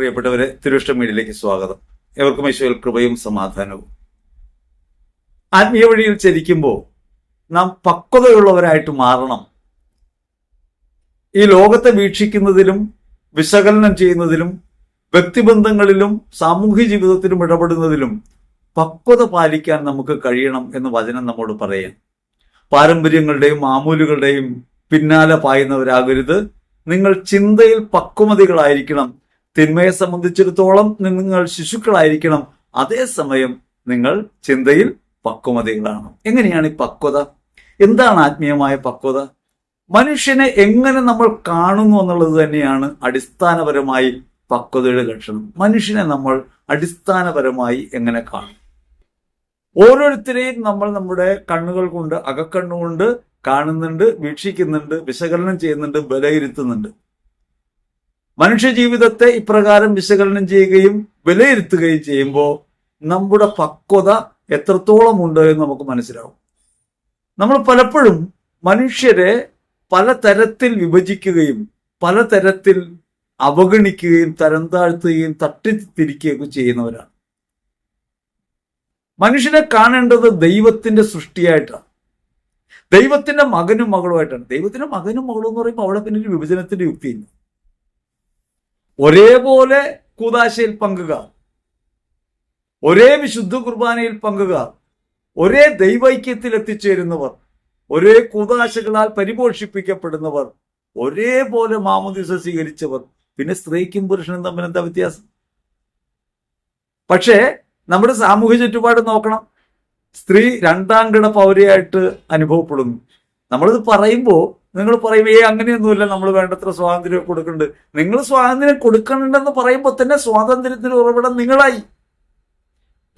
പ്രിയപ്പെട്ടവരെ തിരുവിഷ്ട മീഡിയയിലേക്ക് സ്വാഗതം. എവർക്കും ഈശോയിൽ കൃപയും സമാധാനവും. ആത്മീയ വഴിയിൽ ചരിക്കുമ്പോൾ നാം പക്വതയുള്ളവരായിട്ട് മാറണം. ഈ ലോകത്തെ വീക്ഷിക്കുന്നതിലും വിശകലനം ചെയ്യുന്നതിലും വ്യക്തിബന്ധങ്ങളിലും സാമൂഹ്യ ജീവിതത്തിലും ഇടപെടുന്നതിലും പക്വത പാലിക്കാൻ നമുക്ക് കഴിയണം എന്ന് വചനം നമ്മോട് പറയാം. പാരമ്പര്യങ്ങളുടെയും മാമൂലുകളുടെയും പിന്നാലെ പായുന്നവരാകരുത്. നിങ്ങൾ ചിന്തയിൽ പക്വമതികളായിരിക്കണം. തിന്മയെ സംബന്ധിച്ചിടത്തോളം നിങ്ങൾ ശിശുക്കളായിരിക്കണം. അതേസമയം നിങ്ങൾ ചിന്തയിൽ പക്വമതികളാണ് എങ്ങനെയാണ് ഈ പക്വത? എന്താണ് ആത്മീയമായ പക്വത? മനുഷ്യനെ എങ്ങനെ നമ്മൾ കാണുന്നു എന്നുള്ളത് തന്നെയാണ് അടിസ്ഥാനപരമായി പക്വതയുടെ ലക്ഷണം. മനുഷ്യനെ നമ്മൾ അടിസ്ഥാനപരമായി എങ്ങനെ കാണും? ഓരോരുത്തരെയും നമ്മൾ നമ്മുടെ കണ്ണുകൾ കൊണ്ട് അകക്കണ്ണുകൊണ്ട് കാണുന്നുണ്ട് വീക്ഷിക്കുന്നുണ്ട് വിശകലനം ചെയ്യുന്നുണ്ട് വിലയിരുത്തുന്നുണ്ട്. മനുഷ്യ ജീവിതത്തെ ഇപ്രകാരം വിശകലനം ചെയ്യുകയും വിലയിരുത്തുകയും ചെയ്യുമ്പോൾ നമ്മുടെ പക്വത എത്രത്തോളം ഉണ്ട് എന്ന് നമുക്ക് മനസ്സിലാവും. നമ്മൾ പലപ്പോഴും മനുഷ്യരെ പലതരത്തിൽ വിഭജിക്കുകയും പലതരത്തിൽ അവഗണിക്കുകയും തരം താഴ്ത്തുകയും തട്ടിത്തിരിക്കുകയൊക്കെ ചെയ്യുന്നവരാണ്. മനുഷ്യനെ കാണേണ്ടത് ദൈവത്തിന്റെ സൃഷ്ടിയായിട്ടാണ്. ദൈവത്തിന്റെ മകനും മകളുമായിട്ടാണ്. ദൈവത്തിന്റെ മകനും മകളും എന്ന് പറയുമ്പോൾ അവിടെ പിന്നെ ഒരു വിഭജനത്തിന്റെ യുക്തിയില്ല. ഒരേപോലെ കൂതാശയിൽ പങ്കുക. ഒരേ വിശുദ്ധ കുർബാനയിൽ പങ്കുക. ഒരേ ദൈവൈക്യത്തിൽ എത്തിച്ചേരുന്നവർ. ഒരേ കൂതാശകളാൽ പരിപോഷിപ്പിക്കപ്പെടുന്നവർ. ഒരേപോലെ മാമുദിസ സ്വീകരിച്ചവർ. പിന്നെ സ്ത്രീക്കും പുരുഷനും തമ്മിൽ എന്താ വ്യത്യാസം? പക്ഷേ നമ്മുടെ സാമൂഹ്യ ചുറ്റുപാട് നോക്കണം. സ്ത്രീ രണ്ടാം കിട പൗരയായിട്ട് അനുഭവപ്പെടുന്നു. നമ്മളിത് പറയുമ്പോൾ നിങ്ങൾ പറയും ഏ അങ്ങനെയൊന്നുമില്ല നമ്മൾ വേണ്ടത്ര സ്വാതന്ത്ര്യം കൊടുക്കുന്നുണ്ട് നിങ്ങൾ സ്വാതന്ത്ര്യം കൊടുക്കണമെന്ന് പറയുമ്പോൾ തന്നെ സ്വാതന്ത്ര്യത്തിന് ഉറവിടം നിങ്ങളായി.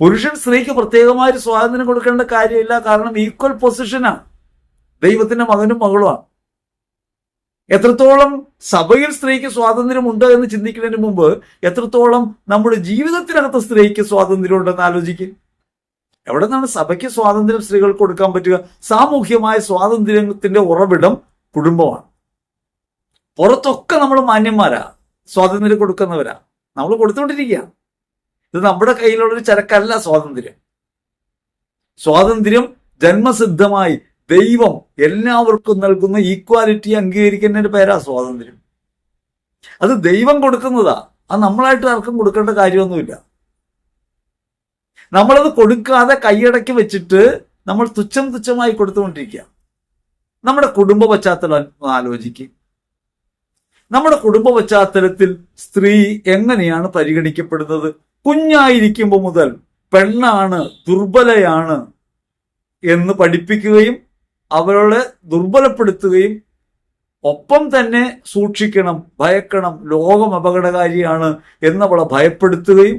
പുരുഷൻ സ്ത്രീക്ക് പ്രത്യേകമായ ഒരു സ്വാതന്ത്ര്യം കൊടുക്കേണ്ട കാര്യമില്ല. കാരണം ഈക്വൽ പൊസിഷനാണ് ദൈവത്തിന്റെ മകനും മകളുമാണ്. എത്രത്തോളം സഭയിൽ സ്ത്രീക്ക് സ്വാതന്ത്ര്യം ഉണ്ട് എന്ന് ചിന്തിക്കുന്നതിന് മുമ്പ് എത്രത്തോളം നമ്മുടെ ജീവിതത്തിനകത്ത് സ്ത്രീക്ക് സ്വാതന്ത്ര്യം ഉണ്ടെന്ന് ആലോചിക്കും. എവിടെ നിന്നാണ് സഭയ്ക്ക് സ്വാതന്ത്ര്യം സ്ത്രീകൾക്ക് കൊടുക്കാൻ പറ്റുക? സാമൂഹ്യമായ സ്വാതന്ത്ര്യത്തിന്റെ ഉറവിടം കുടുംബമാണ്. പുറത്തൊക്കെ നമ്മൾ മാന്യന്മാരാ. സ്വാതന്ത്ര്യം കൊടുക്കുന്നവരാ. നമ്മൾ കൊടുത്തുകൊണ്ടിരിക്കുക ഇത് നമ്മുടെ കയ്യിലുള്ളൊരു ചരക്കല്ല സ്വാതന്ത്ര്യം. സ്വാതന്ത്ര്യം ജന്മസിദ്ധമായി ദൈവം എല്ലാവർക്കും നൽകുന്ന ഈക്വാലിറ്റി അംഗീകരിക്കുന്നതിന്റെ പേരാ സ്വാതന്ത്ര്യം. അത് ദൈവം കൊടുക്കുന്നതാ. അത് നമ്മളായിട്ട് ആർക്കും കൊടുക്കേണ്ട കാര്യമൊന്നുമില്ല. നമ്മളത് കൊടുക്കാതെ കൈയടക്കി വെച്ചിട്ട് നമ്മൾ തുച്ഛം തുച്ഛമായി കൊടുത്തുകൊണ്ടിരിക്കുക നമ്മുടെ കുടുംബ പശ്ചാത്തലം ആലോചിക്കുക നമ്മുടെ കുടുംബ പശ്ചാത്തലത്തിൽ സ്ത്രീ എങ്ങനെയാണ് പരിഗണിക്കപ്പെടുന്നത്? കുഞ്ഞായിരിക്കുമ്പോൾ മുതൽ പെണ്ണാണ് ദുർബലയാണ് എന്ന് പഠിപ്പിക്കുകയും അവളെ ദുർബലപ്പെടുത്തുകയും ഒപ്പം തന്നെ സൂക്ഷിക്കണം ഭയക്കണം ലോകം അപകടകാരിയാണ് എന്നവളെ ഭയപ്പെടുത്തുകയും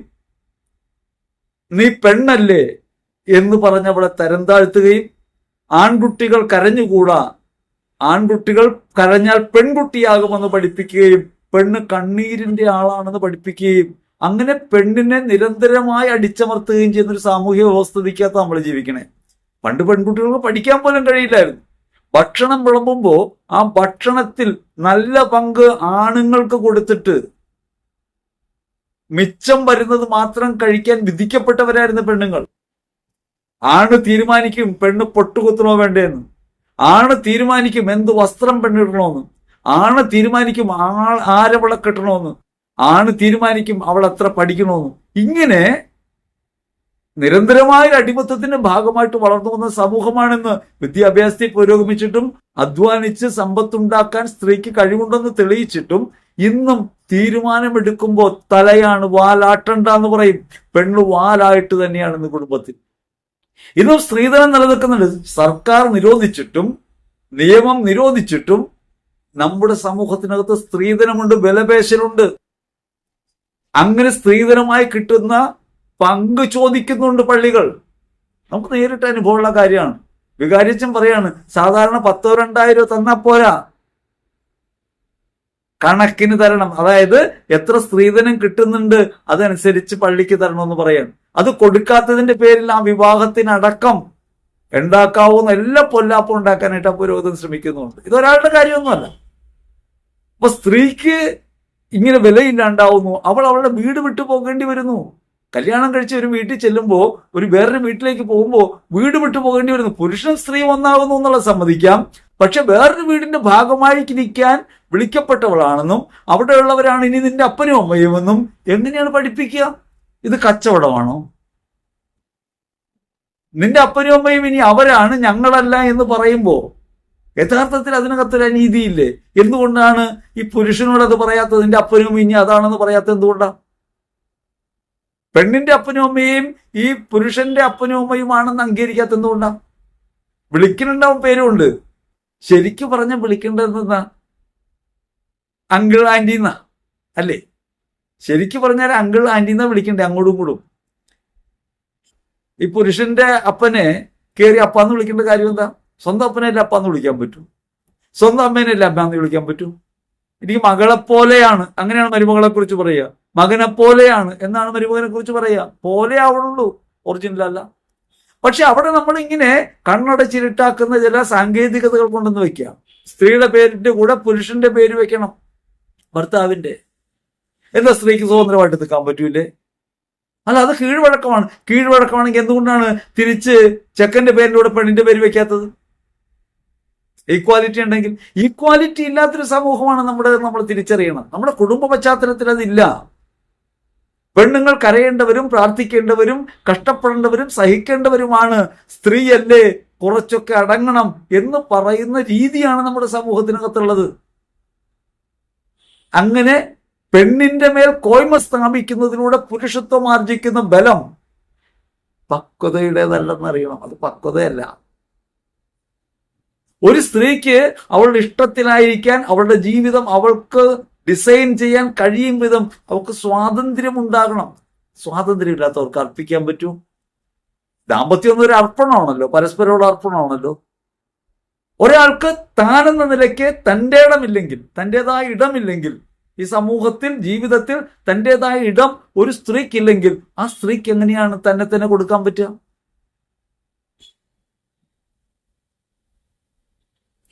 നീ പെണ്ണല്ലേ എന്ന് പറഞ്ഞവളെ തരം താഴ്ത്തുകയും ആൺകുട്ടികൾ കരഞ്ഞുകൂടാ. ആൺകുട്ടികൾ കരഞ്ഞാൽ പെൺകുട്ടിയാകുമെന്ന് പഠിപ്പിക്കുകയും പെണ്ണ് കണ്ണീരിന്റെ ആളാണെന്ന് പഠിപ്പിക്കുകയും അങ്ങനെ പെണ്ണിനെ നിരന്തരമായി അടിച്ചമർത്തുകയും ചെയ്യുന്ന ഒരു സാമൂഹിക വ്യവസ്ഥിതിക്കകത്ത് നമ്മൾ ജീവിക്കണേ. പണ്ട് പെൺകുട്ടികൾക്ക് പഠിക്കാൻ പോലും കഴിയില്ലായിരുന്നു. ഭക്ഷണം വിളമ്പുമ്പോൾ ആ ഭക്ഷണത്തിൽ നല്ല പങ്ക് ആണുങ്ങൾക്ക് കൊടുത്തിട്ട് മിച്ചം വരുന്നത് മാത്രം കഴിക്കാൻ വിധിക്കപ്പെട്ടവരായിരുന്നു പെണ്ണുങ്ങൾ. ആണ് തീരുമാനിക്കും പെണ്ണ് പൊട്ടുകുത്തണോ വേണ്ടേന്ന്. ആണ് തീരുമാനിക്കും എന്ത് വസ്ത്രം പെണ്ണിടണോന്ന് ആണ് തീരുമാനിക്കും ആൾ ആരവളെ കെട്ടണോന്ന് ആണ് തീരുമാനിക്കും അവൾ അത്ര പഠിക്കണോന്ന് ഇങ്ങനെ നിരന്തരമായ അടിമത്തത്തിന്റെ ഭാഗമായിട്ട് വളർന്നു വന്ന സമൂഹമാണെന്ന് വിദ്യാഭ്യാസത്തെ പുരോഗമിച്ചിട്ടും അധ്വാനിച്ച് സമ്പത്തുണ്ടാക്കാൻ സ്ത്രീക്ക് കഴിവുണ്ടെന്ന് തെളിയിച്ചിട്ടും ഇന്നും തീരുമാനമെടുക്കുമ്പോൾ തലയാണ് വാലാട്ടണ്ട എന്ന് പറയും. പെണ്ണ് വാലായിട്ട് തന്നെയാണ് ഇന്ന് കുടുംബത്തിൽ. ഇന്നും സ്ത്രീധനം നിലനിൽക്കുന്നുണ്ട്. സർക്കാർ നിരോധിച്ചിട്ടും നിയമം നിരോധിച്ചിട്ടും നമ്മുടെ സമൂഹത്തിനകത്ത് സ്ത്രീധനമുണ്ട് ബലപേശലുണ്ട്. അങ്ങനെ സ്ത്രീധനമായി കിട്ടുന്ന പങ്ക് ചോദിക്കുന്നുണ്ട് പള്ളികൾ. നമുക്ക് നേരിട്ട് അനുഭവമുള്ള കാര്യമാണ്. വികാരിച്ചും പറയാണ് സാധാരണ പത്തോ രണ്ടായിരോ തന്നാ പോരാ. കണക്കിന് തരണം. അതായത് എത്ര സ്ത്രീധനം കിട്ടുന്നുണ്ട് അതനുസരിച്ച് പള്ളിക്ക് തരണമെന്ന് പറയാണ്. അത് കൊടുക്കാത്തതിന്റെ പേരിൽ ആ വിവാഹത്തിനടക്കം ഉണ്ടാക്കാവുന്ന എല്ലാ പൊല്ലാപ്പും ഉണ്ടാക്കാനായിട്ട് ആ പുരോഹിതൻ ശ്രമിക്കുന്നുണ്ട്. ഇതൊരാളുടെ കാര്യമൊന്നുമല്ല. അപ്പൊ സ്ത്രീക്ക് ഇങ്ങനെ വിലയില്ലാണ്ടാവുന്നു. അവൾ അവളുടെ വീട് വിട്ടു പോകേണ്ടി വരുന്നു. കല്യാണം കഴിച്ച് ഒരു വീട്ടിൽ ചെല്ലുമ്പോൾ ഒരു വേറൊരു വീട്ടിലേക്ക് പോകുമ്പോൾ വീട് വിട്ടു പോകേണ്ടി വരുന്നു. പുരുഷനും സ്ത്രീയും ഒന്നാകുന്നു എന്നുള്ളത് സമ്മതിക്കാം. പക്ഷെ വേറൊരു വീടിന്റെ ഭാഗമായി നിൽക്കാൻ വിളിക്കപ്പെട്ടവളാണെന്നും അവിടെയുള്ളവരാണ് ഇനി നിന്റെ അപ്പനും അമ്മയുമെന്നും എങ്ങനെയാണ് പഠിപ്പിക്കുക? ഇത് കച്ചവടമാണോ? നിന്റെ അപ്പനും അമ്മയും ഇനി അവരാണ് ഞങ്ങളല്ല എന്ന് പറയുമ്പോൾ യഥാർത്ഥത്തിൽ അതിനകത്തൊരു അനീതിയില്ലേ? എന്തുകൊണ്ടാണ് ഈ പുരുഷനോട് അത് പറയാത്തത്? നിന്റെ അപ്പനും ഇനി അതാണെന്ന് പറയാത്തത് എന്തുകൊണ്ടാണ് പെണ്ണിന്റെ അപ്പനും അമ്മയും ഈ പുരുഷന്റെ അപ്പനും അമ്മയുമാണെന്ന് അംഗീകരിക്കാത്ത എന്തുകൊണ്ടാണ് വിളിക്കുന്നുണ്ടാവും പേരുണ്ട്. ശരിക്കു പറഞ്ഞ വിളിക്കേണ്ടതെന്നാ? അങ്കിൾ ആന്റി എന്നാ അല്ലേ? ശരിക്കു പറഞ്ഞാൽ അങ്കിൾ ആന്റി എന്നാ വിളിക്കണ്ടേ? അങ്ങോട്ടും ഇങ്ങോട്ടും. ഈ പുരുഷന്റെ അപ്പനെ കയറി അപ്പാന്ന് വിളിക്കേണ്ട കാര്യം എന്താ? സ്വന്തം അപ്പനെയല്ല അപ്പാന്ന് വിളിക്കാൻ പറ്റും. സ്വന്തം അമ്മേനല്ല അമ്മന്ന് വിളിക്കാൻ പറ്റും. എനിക്ക് മകളെപ്പോലെയാണ്. അങ്ങനെയാണ് മരുമകളെ കുറിച്ച് പറയുക. മകനെ പോലെയാണ് എന്നാണ് മരുമകനെ കുറിച്ച് പറയുക. പോലെ ആവണുള്ളൂ. ഒറിജിനൽ അല്ല. പക്ഷെ അവിടെ നമ്മൾ ഇങ്ങനെ കണ്ണടച്ചിരുട്ടാക്കുന്ന ചില സാങ്കേതികതകൾ കൊണ്ടെന്ന് വെക്കുക. സ്ത്രീയുടെ പേരിന്റെ കൂടെ പുരുഷന്റെ പേര് വെക്കണം. ഭർത്താവിന്റെ. എന്താ സ്ത്രീക്ക് സ്വതന്ത്രമായിട്ട് നിൽക്കാൻ പറ്റൂലേ അല്ല അത് കീഴ്വഴക്കമാണ്. കീഴ്വഴക്കമാണെങ്കിൽ എന്തുകൊണ്ടാണ് തിരിച്ച് ചെക്കന്റെ പേരിലൂടെ പെണ്ണിന്റെ പേര് വെക്കാത്തത്? ഈക്വാലിറ്റി ഉണ്ടെങ്കിൽ. ഈക്വാലിറ്റി ഇല്ലാത്തൊരു സമൂഹമാണ് നമ്മുടെ നമ്മൾ തിരിച്ചറിയണം. നമ്മുടെ കുടുംബ പശ്ചാത്തലത്തിൽ അതില്ല. പെണ്ണുങ്ങൾ കരയേണ്ടവരും പ്രാർത്ഥിക്കേണ്ടവരും കഷ്ടപ്പെടേണ്ടവരും സഹിക്കേണ്ടവരുമാണ് സ്ത്രീയല്ലേ? കുറച്ചൊക്കെ അടങ്ങണം എന്ന് പറയുന്ന രീതിയാണ് നമ്മുടെ സമൂഹത്തിനകത്തുള്ളത്. അങ്ങനെ പെണ്ണിന്റെ മേൽ കോയ്മ സ്ഥാപിക്കുന്നതിലൂടെ പുരുഷത്വം ആർജിക്കുന്ന ബലം പക്വതയുടേതല്ലെന്നറിയണം. അത് പക്വതയല്ല. ഒരു സ്ത്രീക്ക് അവളുടെ ഇഷ്ടത്തിലായിരിക്കാൻ അവളുടെ ജീവിതം അവൾക്ക് ഡിസൈൻ ചെയ്യാൻ കഴിയും വിധം അവൾക്ക് സ്വാതന്ത്ര്യം ഉണ്ടാകണം സ്വാതന്ത്ര്യം ഇല്ലാത്തവർക്ക് അർപ്പിക്കാൻ പറ്റൂ. ദാമ്പത്യം എന്നൊരു അർപ്പണമാണല്ലോ. പരസ്പരമുള്ള അർപ്പണമാണല്ലോ. ഒരാൾക്ക് താനെന്ന നിലയ്ക്ക് തന്റെ ഇടമില്ലെങ്കിൽ തന്റെതായ ഇടമില്ലെങ്കിൽ ഈ സമൂഹത്തിൽ ജീവിതത്തിൽ തന്റെതായ ഇടം ഒരു സ്ത്രീക്കില്ലെങ്കിൽ ആ സ്ത്രീക്ക് എങ്ങനെയാണ് തന്നെ തന്നെ കൊടുക്കാൻ പറ്റുക?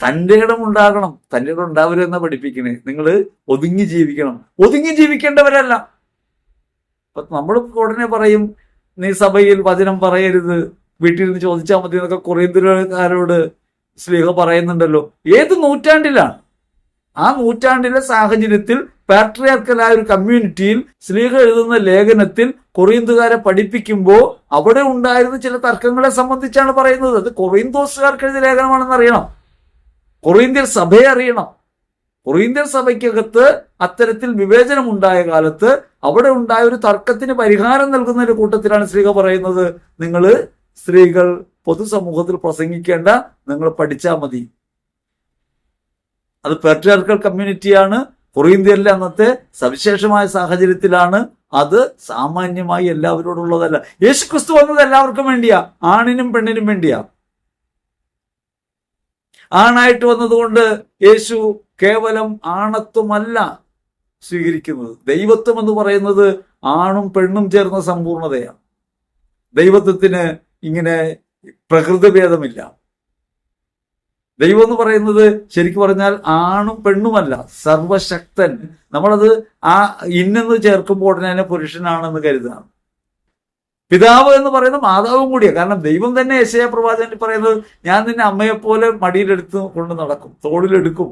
തന്റെ ഇടം ഉണ്ടാകണം. തന്റെ ഇടം ഉണ്ടാവരുമെന്ന പഠിപ്പിക്കണേ. നിങ്ങൾ ഒതുങ്ങി ജീവിക്കണം. ഒതുങ്ങി ജീവിക്കേണ്ടവരല്ല. അപ്പൊ നമ്മൾ ഉടനെ പറയും നീ സഭയിൽ വചനം പറയരുത്. വീട്ടിലിരുന്ന് ചോദിച്ചാൽ മതി എന്നൊക്കെ കുറേന്തുകാരോട് സ്ലീഹ പറയുന്നുണ്ടല്ലോ. ഏത് നൂറ്റാണ്ടിലാണ്? ആ നൂറ്റാണ്ടിലെ സാഹചര്യത്തിൽ പാട്രിയാർക്കലായ ഒരു കമ്മ്യൂണിറ്റിയിൽ സ്ലീഹ എഴുതുന്ന ലേഖനത്തിൽ കൊറിയന്തുകാരെ പഠിപ്പിക്കുമ്പോൾ അവിടെ ഉണ്ടായിരുന്ന ചില തർക്കങ്ങളെ സംബന്ധിച്ചാണ് പറയുന്നത്. അത് കൊറിയന്തോസുകാർക്ക് എഴുതിയ ലേഖനമാണെന്ന് അറിയണം. കൊറിയന്ത്യൻ സഭയെ അറിയണം. കൊറിയന്ത്യൻ സഭയ്ക്കകത്ത് അത്തരത്തിൽ വിവേചനം ഉണ്ടായ കാലത്ത് അവിടെ ഉണ്ടായ ഒരു തർക്കത്തിന് പരിഹാരം നൽകുന്ന ഒരു കൂട്ടത്തിലാണ് സ്ത്രീകൾ പറയുന്നത്. നിങ്ങൾ സ്ത്രീകൾ പൊതുസമൂഹത്തിൽ പ്രസംഗിക്കേണ്ട നിങ്ങൾ പഠിച്ചാൽ മതി. അത് പെട്രിയാർക്കൽ കമ്മ്യൂണിറ്റിയാണ് കൊറിയന്ത്യയിലെ അന്നത്തെ സവിശേഷമായ സാഹചര്യത്തിലാണ് അത് സാമാന്യമായി എല്ലാവരോടുള്ളതല്ല. യേശു ക്രിസ്തു വന്നത് എല്ലാവർക്കും വേണ്ടിയാ. ആണിനും പെണ്ണിനും വേണ്ടിയാ. ആണായിട്ട് വന്നതുകൊണ്ട് യേശു കേവലം ആണത്വമല്ല സ്വീകരിക്കുന്നത്. ദൈവത്വം എന്ന് പറയുന്നത് ആണും പെണ്ണും ചേർന്ന സമ്പൂർണതയാണ്. ദൈവത്വത്തിന് ഇങ്ങനെ പ്രകൃതിഭേദമില്ല. ദൈവം എന്ന് പറയുന്നത് ശരിക്കും പറഞ്ഞാൽ ആണും പെണ്ണുമല്ല സർവശക്തൻ. നമ്മളത് ആ ഇന്നെന്ന് ചേർക്കുമ്പോൾ ഉടനെ തന്നെ പുരുഷനാണെന്ന് കരുതാണ് പിതാവ് എന്ന് പറയുന്ന മാതാവും കൂടിയാണ്. കാരണം ദൈവം തന്നെ യശയ പ്രവാചകൻ പറയുന്നത് ഞാൻ നിന്നെ അമ്മയെപ്പോലെ മടിയിലെടുത്ത് കൊണ്ട് നടക്കും തോളിലെടുക്കും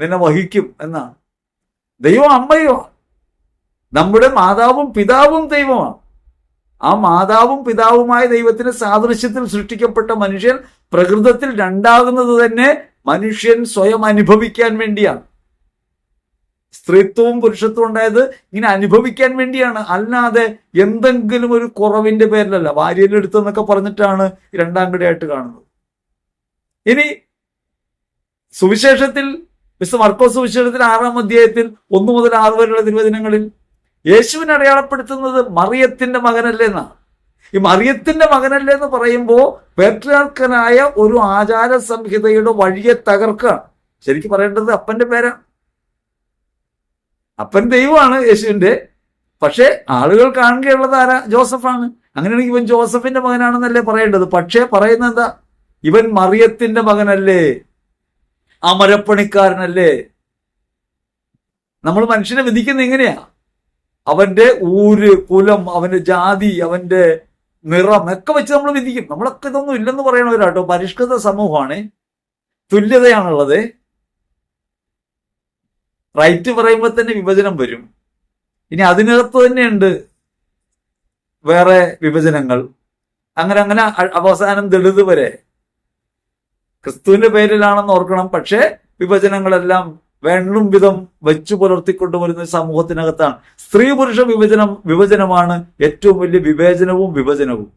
നിന്നെ വഹിക്കും എന്നാണ്. ദൈവം അമ്മയുമാണ്. നമ്മുടെ മാതാവും പിതാവും ദൈവമാണ്. ആ മാതാവും പിതാവുമായ ദൈവത്തിന് സാദൃശ്യത്തിൽ സൃഷ്ടിക്കപ്പെട്ട മനുഷ്യൻ പ്രകൃതത്തിൽ രണ്ടാകുന്നത് തന്നെ മനുഷ്യൻ സ്വയം അനുഭവിക്കാൻ വേണ്ടിയാണ്. സ്ത്രീത്വവും പുരുഷത്വവും ഉണ്ടായത് ഇങ്ങനെ അനുഭവിക്കാൻ വേണ്ടിയാണ്. അല്ലാതെ എന്തെങ്കിലും ഒരു കുറവിന്റെ പേരിലല്ല. ഭാര്യയിലെടുത്തെന്നൊക്കെ പറഞ്ഞിട്ടാണ് രണ്ടാം കടയായിട്ട് കാണുന്നത്. ഇനി സുവിശേഷത്തിൽ മിസ്റ്റർ മർക്കോ സുവിശേഷത്തിൽ ആറാം അധ്യായത്തിൽ ഒന്നു മുതൽ ആറ് വരെയുള്ള തിരുവചനങ്ങളിൽ യേശുവിനെ അടയാളപ്പെടുത്തുന്നത് മറിയത്തിന്റെ മകനല്ലേ എന്നാണ് ഈ മറിയത്തിന്റെ മകനല്ലേ എന്ന് പറയുമ്പോൾ പേട്രിയാർക്കനായ ഒരു ആചാര സംഹിതയുടെ വഴിയെ തകർക്കുകയാണ് ശരിക്കും പറയേണ്ടത് അപ്പന്റെ പേരാണ് അപ്പൻ ദൈവമാണ് യേശുവിന്റെ പക്ഷേ ആളുകൾ കാണുകയുള്ളത് ആരാ? ജോസഫാണ്. അങ്ങനെയാണെങ്കിൽ ഇവൻ ജോസഫിന്റെ മകനാണെന്നല്ലേ പറയേണ്ടത്. പക്ഷേ പറയുന്നത് എന്താ? ഇവൻ മറിയത്തിന്റെ മകനല്ലേ? അമരപ്പണിക്കാരനല്ലേ? നമ്മൾ മനുഷ്യനെ വിധിക്കുന്ന എങ്ങനെയാ അവന്റെ ഊര് കുലം അവന്റെ ജാതി അവന്റെ നിറം ഒക്കെ വെച്ച് നമ്മൾ വിധിക്കും. നമ്മളൊക്കെ ഇതൊന്നും ഇല്ലെന്ന് പറയണവരാട്ടോ. പരിഷ്കൃത സമൂഹമാണ്. തുല്യതയാണുള്ളത്. റൈറ്റ് പറയുമ്പോൾ തന്നെ വിഭജനം വരും. ഇനി അതിനകത്ത് തന്നെയുണ്ട് വേറെ വിഭജനങ്ങൾ. അങ്ങനെ അങ്ങനെ അവസാനം ദളിത് വരെ. ക്രിസ്തുവിന്റെ പേരിലാണെന്ന് ഓർക്കണം. പക്ഷേ വിഭജനങ്ങളെല്ലാം വേണ്ടും വിധം വെച്ചു പുലർത്തിക്കൊണ്ടുവരുന്ന സമൂഹത്തിനകത്താണ്. സ്ത്രീ പുരുഷ വിഭജനം വിഭജനമാണ് ഏറ്റവും വലിയ വിവേചനവും വിഭജനവും.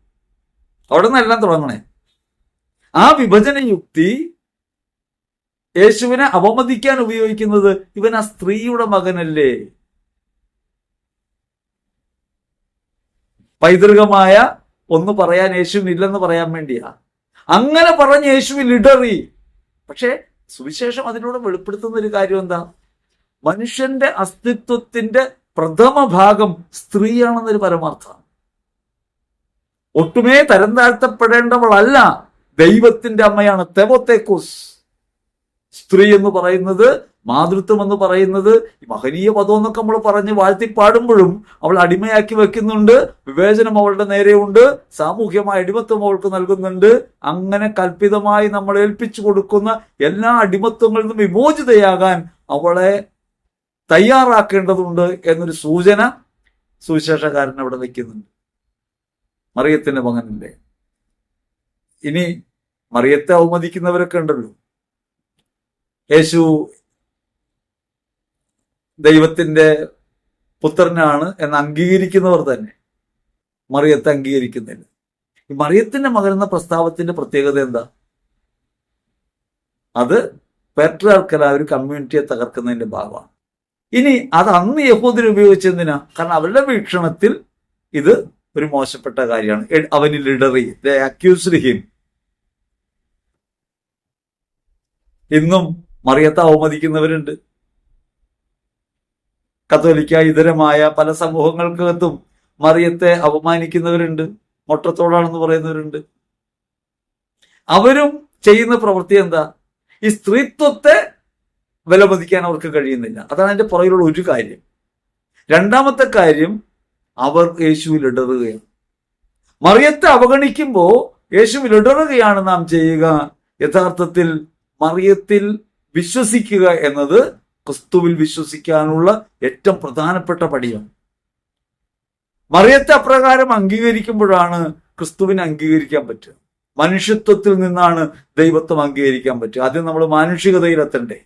അവിടെ നിന്നെല്ലാം തുടങ്ങണേ. ആ വിഭജന യുക്തി യേശുവിനെ അവമതിക്കാൻ ഉപയോഗിക്കുന്നത് ഇവൻ ആ സ്ത്രീയുടെ മകനല്ലേ. പൈതൃകമായ ഒന്ന് പറയാൻ യേശുവിനില്ലെന്ന് പറയാൻ വേണ്ടിയാ. അങ്ങനെ പറഞ്ഞ് യേശുവിൽ ഇടറി. പക്ഷേ സുവിശേഷം അതിനോട് വെളിപ്പെടുത്തുന്ന ഒരു കാര്യം എന്താ? മനുഷ്യന്റെ അസ്തിത്വത്തിന്റെ പ്രഥമ ഭാഗം സ്ത്രീയാണെന്നൊരു പരമാർത്ഥമാണ്. ഒട്ടുമേ തരം താഴ്ത്തപ്പെടേണ്ടവളല്ല ദൈവത്തിന്റെ അമ്മയാണ് തെവോത്തേക്കോസ് സ്ത്രീ എന്ന് പറയുന്നത് മാതൃത്വം എന്ന് പറയുന്നത് ഈ മഹനീയ പദം എന്നൊക്കെ നമ്മൾ പറഞ്ഞ് വാഴ്ത്തി പാടുമ്പോഴും അവൾ അടിമയാക്കി വെക്കുന്നുണ്ട് വിവേചനം അവളുടെ നേരെയുണ്ട് സാമൂഹ്യമായ അടിമത്വം അവൾക്ക് നൽകുന്നുണ്ട്. അങ്ങനെ കൽപ്പിതമായി നമ്മൾ ഏൽപ്പിച്ചു കൊടുക്കുന്ന എല്ലാ അടിമത്വങ്ങളിൽ നിന്നും വിമോചിതയാകാൻ അവളെ തയ്യാറാക്കേണ്ടതുണ്ട് എന്നൊരു സൂചന സുവിശേഷകാരൻ അവിടെ വയ്ക്കുന്നുണ്ട് മറിയത്തിന്റെ മകനില്ലേ? ഇനി മറിയത്തെ അവമതിക്കുന്നവരൊക്കെ ഉണ്ടല്ലോ. യേശു ദൈവത്തിന്റെ പുത്രനാണ് എന്ന് അംഗീകരിക്കുന്നവർ തന്നെ. മറിയത്തെ അംഗീകരിക്കുന്നില്ല. ഈ മറിയത്തിന്റെ മകൻ എന്ന പ്രസ്താവത്തിന്റെ പ്രത്യേകത എന്താ? അത് പെട്രാർക്കല ഒരു കമ്മ്യൂണിറ്റിയെ തകർക്കുന്നതിന്റെ ഭാഗമാണ്. ഇനി അത് അന്ന് യഹൂദിന് ഉപയോഗിച്ചെന്തിനാ? കാരണം അവരുടെ വീക്ഷണത്തിൽ ഇത് ഒരു മോശപ്പെട്ട കാര്യമാണ്. അവനിൽ ഇടറി. Accused him. ഇന്നും മറിയത്തെ അവമതിക്കുന്നവരുണ്ട്. കത്തോലിക്ക ഇതരമായ പല സമൂഹങ്ങൾക്കകത്തും മറിയത്തെ അപമാനിക്കുന്നവരുണ്ട് മൊട്ടത്തോടാണെന്ന് പറയുന്നവരുണ്ട്. അവരും ചെയ്യുന്ന പ്രവൃത്തി എന്താ? ഈ സ്ത്രീത്വത്തെ വിലമതിക്കാൻ അവർക്ക് കഴിയുന്നില്ല. അതാണ് അതിന്റെ പുറകിലുള്ള ഒരു കാര്യം. രണ്ടാമത്തെ കാര്യം അവർ യേശുവിൽ ഇടറുകയാണ്. മറിയത്തെ അവഗണിക്കുമ്പോൾ യേശുവിൽ ഇടറുകയാണ് നാം ചെയ്യുക. യഥാർത്ഥത്തിൽ മറിയത്തിൽ വിശ്വസിക്കുക എന്നത് ക്രിസ്തുവിൽ വിശ്വസിക്കാനുള്ള ഏറ്റവും പ്രധാനപ്പെട്ട പടിയാണ്. മറിയത്തെ അപ്രകാരം അംഗീകരിക്കുമ്പോഴാണ് ക്രിസ്തുവിനെ അംഗീകരിക്കാൻ പറ്റുക. മനുഷ്യത്വത്തിൽ നിന്നാണ് ദൈവത്വം അംഗീകരിക്കാൻ പറ്റുക. ആദ്യം നമ്മൾ മാനുഷികതയിലെത്തണ്ടേ.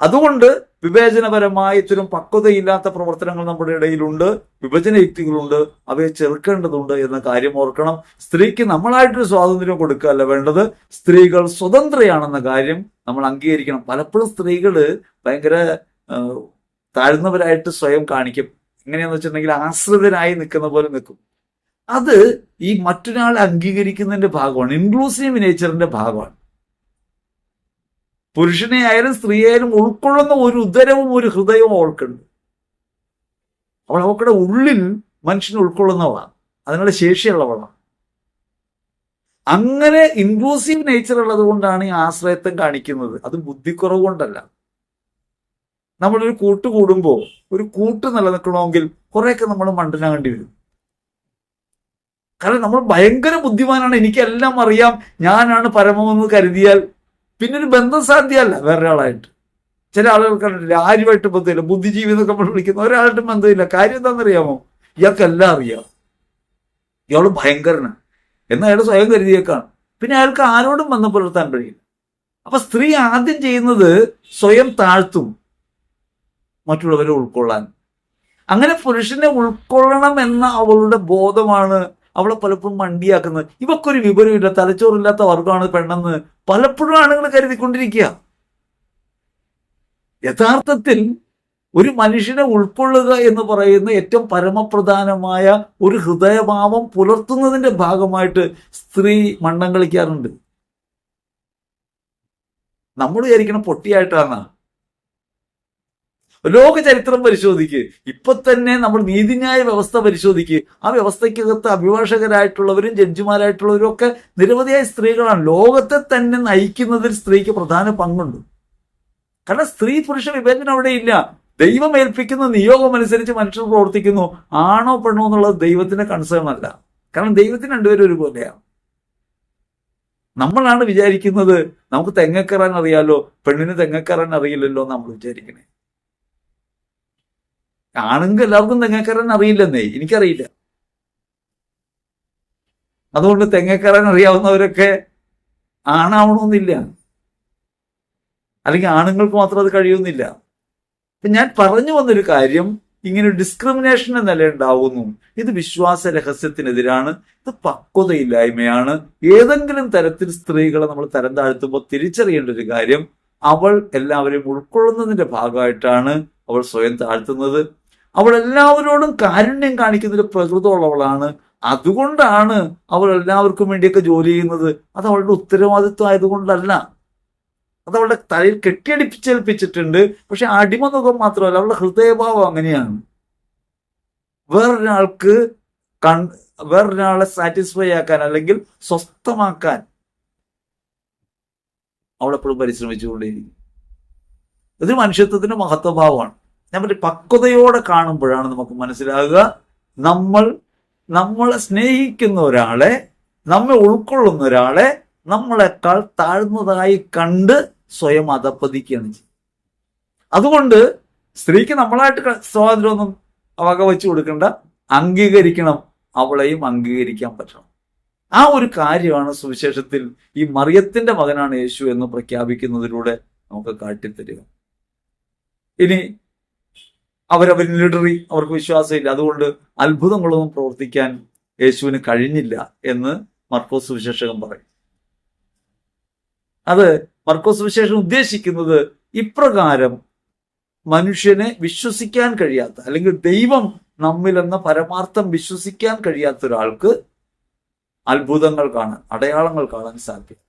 അതുകൊണ്ട് വിവേചനപരമായ ഇത്തരം പക്വതയില്ലാത്ത പ്രവർത്തനങ്ങൾ നമ്മുടെ ഇടയിലുണ്ട് വിഭജന യുക്തികളുണ്ട് അവയെ ചെറുക്കേണ്ടതുണ്ട് എന്ന കാര്യം ഓർക്കണം. സ്ത്രീക്ക് നമ്മളായിട്ടൊരു സ്വാതന്ത്ര്യം കൊടുക്കുകയല്ല വേണ്ടത്. സ്ത്രീകൾ സ്വതന്ത്രയാണെന്ന കാര്യം നമ്മൾ അംഗീകരിക്കണം. പലപ്പോഴും സ്ത്രീകൾ ഭയങ്കര താഴ്ന്നവരായിട്ട് സ്വയം കാണിക്കും. എങ്ങനെയാന്ന് വെച്ചിട്ടുണ്ടെങ്കിൽ ആശ്രിതരായി നിൽക്കുന്ന പോലെ നിൽക്കും. അത് ഈ മറ്റൊരാളെ അംഗീകരിക്കുന്നതിന്റെ ഭാഗമാണ്. ഇൻക്ലൂസീവ് നേച്ചറിന്റെ ഭാഗമാണ്. പുരുഷനെ ആയാലും സ്ത്രീയായാലും ഉൾക്കൊള്ളുന്ന ഒരു ഉദരവും ഒരു ഹൃദയവും അവൾക്കുണ്ട്. അവൾ അവൾക്കുടെ ഉള്ളിൽ മനുഷ്യനെ ഉൾക്കൊള്ളുന്നവളാണ്. അതിനുള്ള ശേഷിയുള്ളവളാണ്. അങ്ങനെ ഇൻക്ലൂസീവ് നേച്ചർ ഉള്ളത് കൊണ്ടാണ് ഈ ആശ്രയത്വം കാണിക്കുന്നത്. അത് ബുദ്ധിക്കുറവ് കൊണ്ടല്ല നമ്മളൊരു കൂട്ട് കൂടുമ്പോൾ ഒരു കൂട്ട് നിലനിൽക്കണമെങ്കിൽ കുറെയൊക്കെ നമ്മൾ മണ്ടനാകേണ്ടി വരും. കാരണം നമ്മൾ ഭയങ്കര ബുദ്ധിമാനാണ്. എനിക്കെല്ലാം അറിയാം. ഞാനാണ് പരമമെന്ന് കരുതിയാൽ പിന്നെ ഒരു ബന്ധം സാധ്യമല്ല വേറൊരാളായിട്ട്. ചില ആളുകൾ കണ്ടിട്ടില്ല ആരുമായിട്ട് ബന്ധമില്ല ബുദ്ധിജീവി എന്നൊക്കെ നമ്മൾ വിളിക്കുന്ന ഒരാളായിട്ടും ബന്ധമില്ല. കാര്യം എന്താണെന്നറിയാമോ? ഇയാൾക്കെല്ലാം അറിയാം. ഇയാൾ ഭയങ്കരനാണ്. എന്നാൽ അയാൾ സ്വയം കരുതിയേക്കാണ്. പിന്നെ അയാൾക്ക് ആരോടും ബന്ധം പുലർത്താൻ കഴിയില്ല. അപ്പൊ സ്ത്രീ ആദ്യം ചെയ്യുന്നത് സ്വയം താഴ്ത്തും മറ്റുള്ളവരെ ഉൾക്കൊള്ളാൻ. അങ്ങനെ പുരുഷനെ ഉൾക്കൊള്ളണം എന്ന അവളുടെ ബോധമാണ് അവളെ പലപ്പോഴും മണ്ടിയാക്കുന്നത്. ഇവക്കൊരു വിവരമില്ല തലച്ചോറില്ലാത്ത വർഗമാണ് പെണ്ണെന്ന് പലപ്പോഴും ആണുങ്ങൾ കരുതിക്കൊണ്ടിരിക്കുക. യഥാർത്ഥത്തിൽ ഒരു മനുഷ്യനെ ഉൾക്കൊള്ളുക എന്ന് പറയുന്ന ഏറ്റവും പരമപ്രധാനമായ ഒരു ഹൃദയഭാവം പുലർത്തുന്നതിന്റെ ഭാഗമായിട്ട് സ്ത്രീ മണ്ണം കളിക്കാറുണ്ട്. നമ്മൾ വിചാരിക്കണം പൊട്ടിയായിട്ടാണ്. ലോക ചരിത്രം പരിശോധിക്ക്. ഇപ്പൊ തന്നെ നമ്മൾ നീതിന്യായ വ്യവസ്ഥ പരിശോധിക്ക്. ആ വ്യവസ്ഥയ്ക്കകത്ത് അഭിഭാഷകരായിട്ടുള്ളവരും ജഡ്ജിമാരായിട്ടുള്ളവരും ഒക്കെ നിരവധിയായ സ്ത്രീകളാണ്. ലോകത്തെ തന്നെ നയിക്കുന്നതിൽ സ്ത്രീക്ക് പ്രധാന പങ്കുണ്ട്. കാരണം സ്ത്രീ പുരുഷ വിവേചനം അവിടെ ഇല്ല. ദൈവം ഏൽപ്പിക്കുന്ന നിയോഗം അനുസരിച്ച് മനുഷ്യർ പ്രവർത്തിക്കുന്നു. ആണോ പെണ്ണോ എന്നുള്ളത് ദൈവത്തിന്റെ കൺസേൺ അല്ല. കാരണം ദൈവത്തിന് രണ്ടുപേരും ഒരുപോലെയാണ് നമ്മളാണ് വിചാരിക്കുന്നത് നമുക്ക് തെങ്ങക്കറാൻ അറിയാലോ പെണ്ണിന് തെങ്ങക്കറാൻ അറിയില്ലല്ലോ നമ്മൾ വിചാരിക്കണേ. ആണെങ്കിൽ എല്ലാവർക്കും തെങ്ങേക്കരൻ അറിയില്ലെന്നേ എനിക്കറിയില്ല. അതുകൊണ്ട് തെങ്ങേക്കരൻ അറിയാവുന്നവരൊക്കെ ആണാവണമെന്നില്ല. അല്ലെങ്കിൽ ആണുങ്ങൾക്ക് മാത്രം അത് കഴിയുന്നില്ല. ഞാൻ പറഞ്ഞു വന്നൊരു കാര്യം ഇങ്ങനെ ഡിസ്ക്രിമിനേഷൻ നില ഉണ്ടാവുന്നു. ഇത് വിശ്വാസ രഹസ്യത്തിനെതിരാണ് ഇത് പക്വതയില്ലായ്മയാണ്. ഏതെങ്കിലും തരത്തിൽ സ്ത്രീകളെ നമ്മൾ തരം താഴ്ത്തുമ്പോൾ തിരിച്ചറിയേണ്ട ഒരു കാര്യം അവൾ എല്ലാവരെയും ഉൾക്കൊള്ളുന്നതിന്റെ ഭാഗമായിട്ടാണ് അവൾ സ്വയം താഴ്ത്തുന്നത്. അവൾ എല്ലാവരോടും കാരുണ്യം കാണിക്കുന്നതിൽ പ്രകൃതമുള്ളവളാണ്. അതുകൊണ്ടാണ് അവൾ എല്ലാവർക്കും വേണ്ടിയൊക്കെ ജോലി ചെയ്യുന്നത്. അത് അവളുടെ ഉത്തരവാദിത്വം ആയതുകൊണ്ടല്ല. അത് അവളുടെ തലയിൽ കെട്ടിയടിപ്പിച്ചേൽപ്പിച്ചിട്ടുണ്ട്. പക്ഷെ അടിമമുഖം മാത്രമല്ല അവളുടെ ഹൃദയഭാവം അങ്ങനെയാണ്. വേറൊരാൾക്ക് കൺ വേറൊരാളെ സാറ്റിസ്ഫൈ ആക്കാൻ അല്ലെങ്കിൽ സ്വസ്ഥമാക്കാൻ അവളെപ്പോഴും പരിശ്രമിച്ചുകൊണ്ടേയിരിക്കും. ഇത് മനുഷ്യത്വത്തിന്റെ മഹത്വഭാവമാണ്. പറ്റി പക്വതയോടെ കാണുമ്പോഴാണ് നമുക്ക് മനസ്സിലാകുക നമ്മൾ നമ്മളെ സ്നേഹിക്കുന്ന ഒരാളെ നമ്മെ ഉൾക്കൊള്ളുന്ന ഒരാളെ നമ്മളെക്കാൾ താഴ്ന്നതായി കണ്ട് സ്വയം അതപ്പതിക്കുകയാണ് അതുകൊണ്ട് സ്ത്രീക്ക് നമ്മളായിട്ട് സ്വാതന്ത്ര്യമൊന്നും വകവെച്ച് കൊടുക്കേണ്ട. അംഗീകരിക്കണം. അവളെയും അംഗീകരിക്കാൻ പറ്റണം. ആ ഒരു കാര്യമാണ് സുവിശേഷത്തിൽ ഈ മറിയത്തിന്റെ മകനാണ് യേശു എന്ന് പ്രഖ്യാപിക്കുന്നതിലൂടെ നമുക്ക് കാട്ടിത്തരിക. ഇനി അവരവർ ലിഡറി അവർക്ക് വിശ്വാസമില്ല. അതുകൊണ്ട് അത്ഭുതങ്ങളൊന്നും പ്രവർത്തിക്കാൻ യേശുവിന് കഴിഞ്ഞില്ല എന്ന് മർക്കോസ് സുവിശേഷകൻ പറയും. അത് മർക്കോസ് വിശേഷം ഉദ്ദേശിക്കുന്നത് ഇപ്രകാരം മനുഷ്യനെ വിശ്വസിക്കാൻ കഴിയാത്ത അല്ലെങ്കിൽ ദൈവം നമ്മിലെന്ന പരമാർത്ഥം വിശ്വസിക്കാൻ കഴിയാത്ത ഒരാൾക്ക് അത്ഭുതങ്ങൾ കാണാൻ അടയാളങ്ങൾ കാണാൻ സാധ്യത.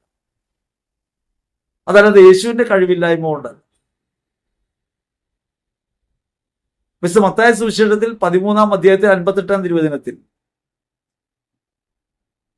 അതല്ലാതെ യേശുവിന്റെ കഴിവില്ലായ്മ കൊണ്ടല്ല. മിസ്റ്റർ മത്തായ സുവിശേഷത്തിൽ പതിമൂന്നാം അധ്യായത്തിൽ അൻപത്തെട്ടാം തിരുവചനത്തിൽ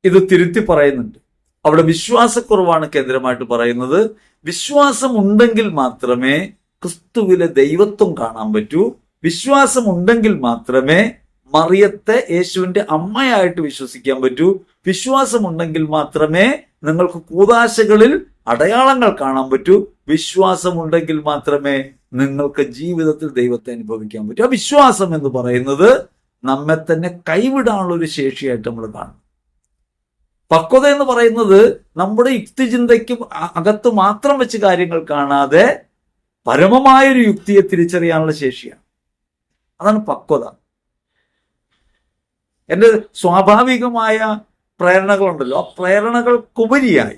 ഇത് തിരുത്തി പറയുന്നുണ്ട്. അവിടെ വിശ്വാസക്കുറവാണ് കേന്ദ്രമായിട്ട് പറയുന്നത്. വിശ്വാസം ഉണ്ടെങ്കിൽ മാത്രമേ ക്രിസ്തുവിലെ ദൈവത്വം കാണാൻ പറ്റൂ. വിശ്വാസം ഉണ്ടെങ്കിൽ മാത്രമേ മറിയത്തെ യേശുവിന്റെ അമ്മയായിട്ട് വിശ്വസിക്കാൻ പറ്റൂ. വിശ്വാസം ഉണ്ടെങ്കിൽ മാത്രമേ നിങ്ങൾക്ക് കൂതാശകളിൽ അടയാളങ്ങൾ കാണാൻ പറ്റൂ. വിശ്വാസം ഉണ്ടെങ്കിൽ മാത്രമേ നിങ്ങൾക്ക് ജീവിതത്തിൽ ദൈവത്തെ അനുഭവിക്കാൻ പറ്റും. ആ വിശ്വാസം എന്ന് പറയുന്നത് നമ്മെ തന്നെ കൈവിടാനുള്ള ഒരു ശേഷിയായിട്ട് നമ്മൾ കാണും പക്വത എന്ന് പറയുന്നത് നമ്മുടെ യുക്തിചിന്തയ്ക്കും അകത്ത് മാത്രം വെച്ച് കാര്യങ്ങൾ കാണാതെ പരമമായൊരു യുക്തിയെ തിരിച്ചറിയാനുള്ള ശേഷിയാണ്. അതാണ് പക്വത. എന്റെ സ്വാഭാവികമായ പ്രേരണകളുണ്ടല്ലോ. ആ പ്രേരണകൾക്കുപരിയായി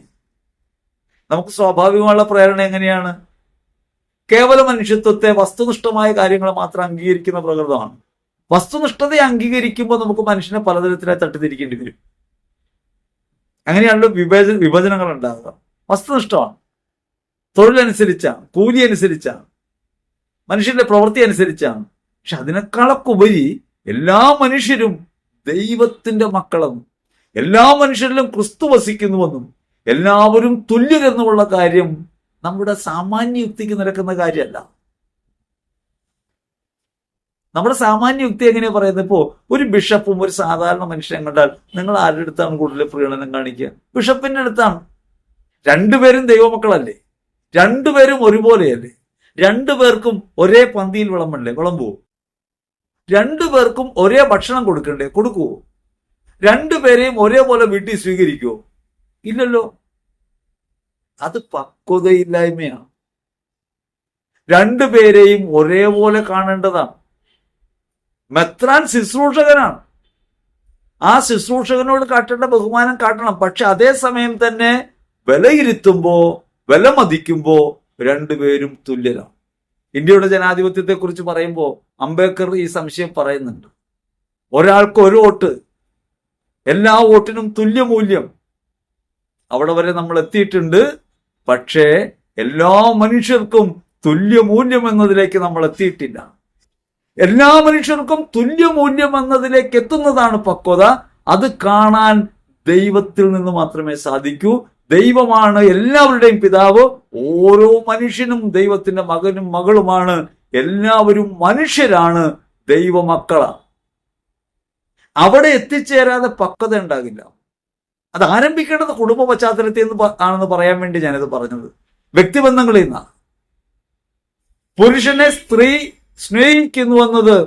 നമുക്ക് സ്വാഭാവികമുള്ള പ്രേരണ എങ്ങനെയാണ്? കേവല മനുഷ്യത്വത്തെ വസ്തുനിഷ്ഠമായ കാര്യങ്ങൾ മാത്രം അംഗീകരിക്കുന്ന പ്രകൃതമാണ്. വസ്തുനിഷ്ഠതയെ അംഗീകരിക്കുമ്പോൾ നമുക്ക് മനുഷ്യനെ പലതരത്തിലായി തട്ടിത്തിരിക്കേണ്ടി വരും. അങ്ങനെയാണല്ലോ വിഭജ വിഭജനങ്ങൾ ഉണ്ടാകുക വസ്തുനിഷ്ഠമാണ്. തൊഴിലനുസരിച്ചാണ് കൂലി അനുസരിച്ചാണ് മനുഷ്യന്റെ പ്രവൃത്തി അനുസരിച്ചാണ് പക്ഷെ അതിനേക്കാളൊക്കെ ഉപരി എല്ലാ മനുഷ്യരും ദൈവത്തിന്റെ മക്കളെന്നും എല്ലാ മനുഷ്യരിലും ക്രിസ്തു വസിക്കുന്നുവെന്നും എല്ലാവരും തുല്യരെന്നുമുള്ള കാര്യം നമ്മുടെ സാമാന്യ യുക്തിക്ക് നിരക്കുന്ന കാര്യമല്ല. നമ്മുടെ സാമാന്യ യുക്തി എങ്ങനെയാ പറയുന്നത്? ഇപ്പോ ഒരു ബിഷപ്പും ഒരു സാധാരണ മനുഷ്യനെ കണ്ടാൽ നിങ്ങൾ ആരുടെ അടുത്താണ് കൂടുതൽ പ്രീണനം കാണിക്കുക? ബിഷപ്പിന്റെ അടുത്താണ്. രണ്ടുപേരും ദൈവമക്കളല്ലേ? രണ്ടുപേരും ഒരുപോലെയല്ലേ? രണ്ടുപേർക്കും ഒരേ പന്തിയിൽ വിളമ്പണ്ടേ? വിളമ്പുവോ? രണ്ടുപേർക്കും ഒരേ ഭക്ഷണം കൊടുക്കണ്ടേ? കൊടുക്കുവോ? രണ്ടുപേരെയും ഒരേപോലെ വീട്ടിൽ സ്വീകരിക്കുവോ? ഇല്ലല്ലോ. അത് പക്വതയില്ലായ്മയാണ്. രണ്ടുപേരെയും ഒരേപോലെ കാണേണ്ടതാണ്. മെത്രാൻ ശുശ്രൂഷകനാണ്. ആ ശുശ്രൂഷകനോട് കാട്ടേണ്ട ബഹുമാനം കാട്ടണം. പക്ഷെ അതേസമയം തന്നെ വിലയിരുത്തുമ്പോ വില മതിക്കുമ്പോ രണ്ടുപേരും തുല്യരാണ്. ഇന്ത്യയുടെ ജനാധിപത്യത്തെ കുറിച്ച് പറയുമ്പോൾ അംബേദ്കർ ഈ സംശയം പറയുന്നുണ്ട്. ഒരാൾക്ക് ഒരു വോട്ട് എല്ലാ വോട്ടിനും തുല്യമൂല്യം അവിടെ വരെ നമ്മൾ എത്തിയിട്ടുണ്ട്. പക്ഷേ എല്ലാ മനുഷ്യർക്കും തുല്യമൂല്യം എന്നതിലേക്ക് നമ്മൾ എത്തിയിട്ടില്ല. എല്ലാ മനുഷ്യർക്കും തുല്യമൂല്യം എന്നതിലേക്ക് എത്തുന്നതാണ് പക്വത. അത് കാണാൻ ദൈവത്തിൽ നിന്ന് മാത്രമേ സാധിക്കൂ. ദൈവമാണ് എല്ലാവരുടെയും പിതാവ്. ഓരോ മനുഷ്യനും ദൈവത്തിന്റെ മകനും മകളുമാണ്. എല്ലാവരും മനുഷ്യരാണ് ദൈവമക്കളാണ് അവിടെ എത്തിച്ചേരാതെ പക്വത ഉണ്ടാകില്ല. അത് ആരംഭിക്കേണ്ടത് കുടുംബ പശ്ചാത്തലത്തിൽ നിന്ന് ആണെന്ന് പറയാൻ വേണ്ടി ഞാനിത് പറഞ്ഞത്. വ്യക്തിബന്ധങ്ങളിൽ നിന്നാണ്. പുരുഷനെ സ്ത്രീ സ്നേഹിക്കുന്നു എന്നത്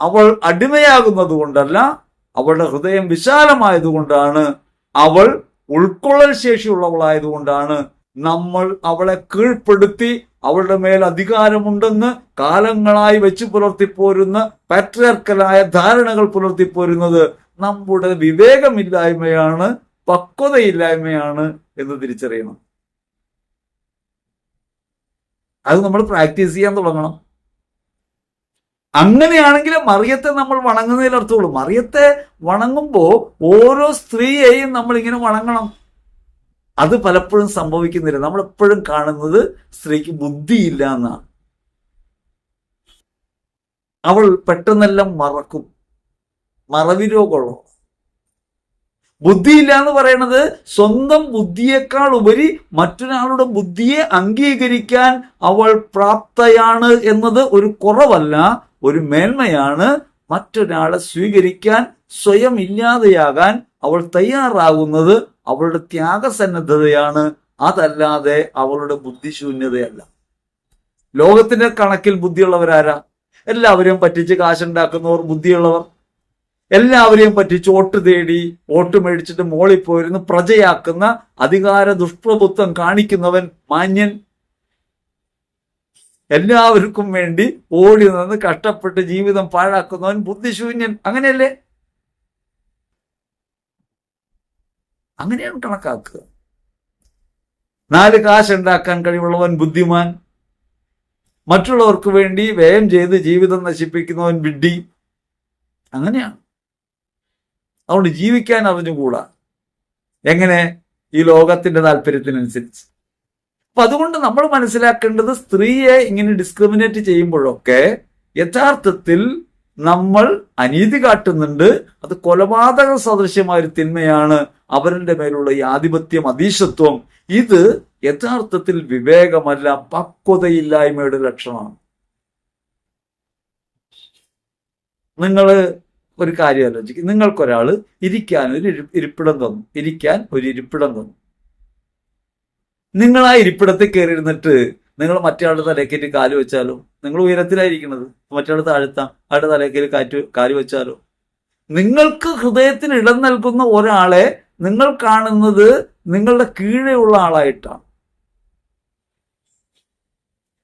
അവൾ അടിമയാകുന്നത് കൊണ്ടല്ല അവളുടെ ഹൃദയം വിശാലമായതുകൊണ്ടാണ് അവൾ ഉൾക്കൊള്ളൽ ശേഷിയുള്ളവളായതുകൊണ്ടാണ് നമ്മൾ അവളെ കീഴ്പ്പെടുത്തി അവളുടെ മേൽ അധികാരമുണ്ടെന്ന് കാലങ്ങളായി വെച്ചു പുലർത്തിപ്പോരുന്ന പാട്രിയർക്കലായ ധാരണകൾ പുലർത്തിപ്പോരുന്നത് നമ്മുടെ വിവേകമില്ലായ്മയാണ് പക്വതയില്ലായ്മയാണ് എന്ന് തിരിച്ചറിയണം. അത് നമ്മൾ പ്രാക്ടീസ് ചെയ്യാൻ തുടങ്ങണം. അങ്ങനെയാണെങ്കിൽ മറിയത്തെ നമ്മൾ വണങ്ങുന്നതിൽ അർത്ഥമുള്ളൂ. മറിയത്തെ വണങ്ങുമ്പോൾ ഓരോ സ്ത്രീയെയും നമ്മൾ ഇങ്ങനെ വണങ്ങണം. അത് പലപ്പോഴും സംഭവിക്കുന്നില്ല. നമ്മൾ എപ്പോഴും കാണുന്നത് സ്ത്രീക്ക് ബുദ്ധിയില്ല എന്നാണ്. അവൾ പെട്ടെന്നെല്ലാം മറക്കും. മറവി രോഗമുള്ളൂ. ബുദ്ധിയില്ല എന്ന് പറയുന്നത് സ്വന്തം ബുദ്ധിയേക്കാൾ ഉപരി മറ്റൊരാളുടെ ബുദ്ധിയെ അംഗീകരിക്കാൻ അവൾ പ്രാപ്തയാണ് എന്നത് ഒരു കുറവല്ല ഒരു മേന്മയാണ്. മറ്റൊരാളെ സ്വീകരിക്കാൻ സ്വയം ഇല്ലാതെയാകാൻ അവൾ തയ്യാറാകുന്നത് അവളുടെ ത്യാഗസന്നദ്ധതയാണ്. അതല്ലാതെ അവളുടെ ബുദ്ധിശൂന്യതയല്ല. ലോകത്തിന്റെ കണക്കിൽ ബുദ്ധിയുള്ളവരാരാ? എല്ലാവരെയും പറ്റിച്ച് കാശുണ്ടാക്കുന്നവർ ബുദ്ധിയുള്ളവർ. എല്ലാവരെയും പറ്റിച്ച് വോട്ട് തേടി വോട്ട് മേടിച്ചിട്ട് മോളിൽ പോയിരുന്ന് പ്രജയാക്കുന്ന അധികാര ദുഷ്പ്രഭുത്വം കാണിക്കുന്നവൻ മാന്യൻ. എല്ലാവർക്കും വേണ്ടി ഓടി നിന്ന് കഷ്ടപ്പെട്ട് ജീവിതം പാഴാക്കുന്നവൻ ബുദ്ധിശൂന്യൻ. അങ്ങനെയല്ലേ? അങ്ങനെയാണ് കണക്കാക്കുക. നാല് കാശുണ്ടാക്കാൻ കഴിവുള്ളവൻ ബുദ്ധിമാൻ. മറ്റുള്ളവർക്ക് വേണ്ടി വ്യയം ചെയ്ത് ജീവിതം നശിപ്പിക്കുന്നവൻ വിഡ്ഢി. അങ്ങനെയാണ്. അതുകൊണ്ട് ജീവിക്കാൻ അറിഞ്ഞുകൂടാ എങ്ങനെ? ഈ ലോകത്തിന്റെ താല്പര്യത്തിനനുസരിച്ച്. അപ്പൊ അതുകൊണ്ട് നമ്മൾ മനസ്സിലാക്കേണ്ടത് സ്ത്രീയെ ഇങ്ങനെ ഡിസ്ക്രിമിനേറ്റ് ചെയ്യുമ്പോഴൊക്കെ യഥാർത്ഥത്തിൽ നമ്മൾ അനീതി കാട്ടുന്നുണ്ട്. അത് കൊലപാതക സദൃശ്യമായ ഒരു തിന്മയാണ്. അവരുടെ മേലുള്ള ഈ ആധിപത്യം അതീശത്വം ഇത് യഥാർത്ഥത്തിൽ വിവേകമല്ല പക്വതയില്ലായ്മയുടെ ലക്ഷണമാണ്. നിങ്ങൾ ഒരു കാര്യം ആലോചിക്കും. നിങ്ങൾക്കൊരാൾ ഇരിക്കാൻ ഒരു ഇരിപ്പിടം തന്നു. ഇരിക്കാൻ ഒരു ഇരിപ്പിടം തന്നു. നിങ്ങൾ ആ ഇരിപ്പിടത്തിൽ കയറിയിരുന്നിട്ട് നിങ്ങൾ മറ്റേ തലക്കേറ്റ് കാൽ വെച്ചാലോ? നിങ്ങൾ ഉയരത്തിലായിരിക്കുന്നത് മറ്റേ താഴ്ത്താം. ആളുടെ തലക്കേറ്റ് കാറ്റ് കാൽ വെച്ചാലോ? നിങ്ങൾക്ക് ഹൃദയത്തിന് ഇടം നൽകുന്ന ഒരാളെ നിങ്ങൾ കാണുന്നത് നിങ്ങളുടെ കീഴെയുള്ള ആളായിട്ടാണ്.